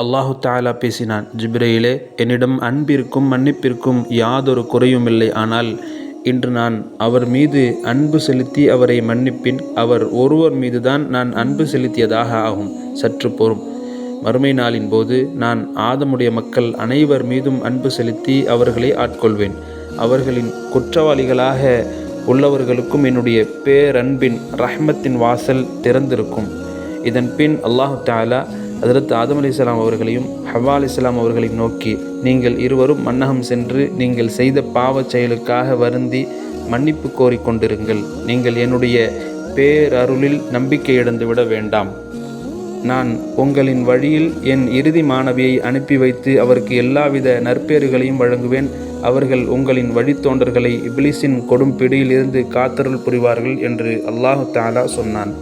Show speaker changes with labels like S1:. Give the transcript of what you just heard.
S1: அல்லாஹு தாலா பேசினான் ஜிப்ரையிலே என்னிடம் அன்பிற்கும் மன்னிப்பிற்கும் யாதொரு குறையும் இல்லை. ஆனால் இன்று நான் அவர் மீது அன்பு செலுத்தி அவரை மன்னிப்பின் அவர் ஒருவர் மீதுதான் நான் அன்பு செலுத்தியதாக ஆகும். சற்று பொறும். மறுமை நாளின் போது நான் ஆதமுடைய மக்கள் அனைவர் மீதும் அன்பு செலுத்தி அவர்களை ஆட்கொள்வேன். அவர்களின் குற்றவாளிகளாக உள்ளவர்களுக்கும் என்னுடைய பேரன்பின் ரஹ்மத்தின் வாசல் திறந்திருக்கும். இதன் பின் அல்லாஹு தாலா ஹதரத் ஆதம் அலி இஸ்லாம் அவர்களையும் ஹவா அலி இஸ்லாம் அவர்களையும் நோக்கி நீங்கள் இருவரும் மன்னகம் சென்று நீங்கள் செய்த பாவச் செயலுக்காக வருந்தி மன்னிப்பு கோரிக்கொண்டிருங்கள் நீங்கள் என்னுடைய பேரருளில் நம்பிக்கை இழந்து விட வேண்டாம். நான் உங்களின் வழியில் என் இறுதி மாணவியை அனுப்பி வைத்து அவருக்கு எல்லாவித நற்பேறுகளையும் வழங்குவேன். அவர்கள் உங்களின் வழித்தோன்றர்களை இப்லிஸின் கொடும் பிடியிலிருந்து காத்தருள் புரிவார்கள் என்று அல்லாஹு தாலா சொன்னான்.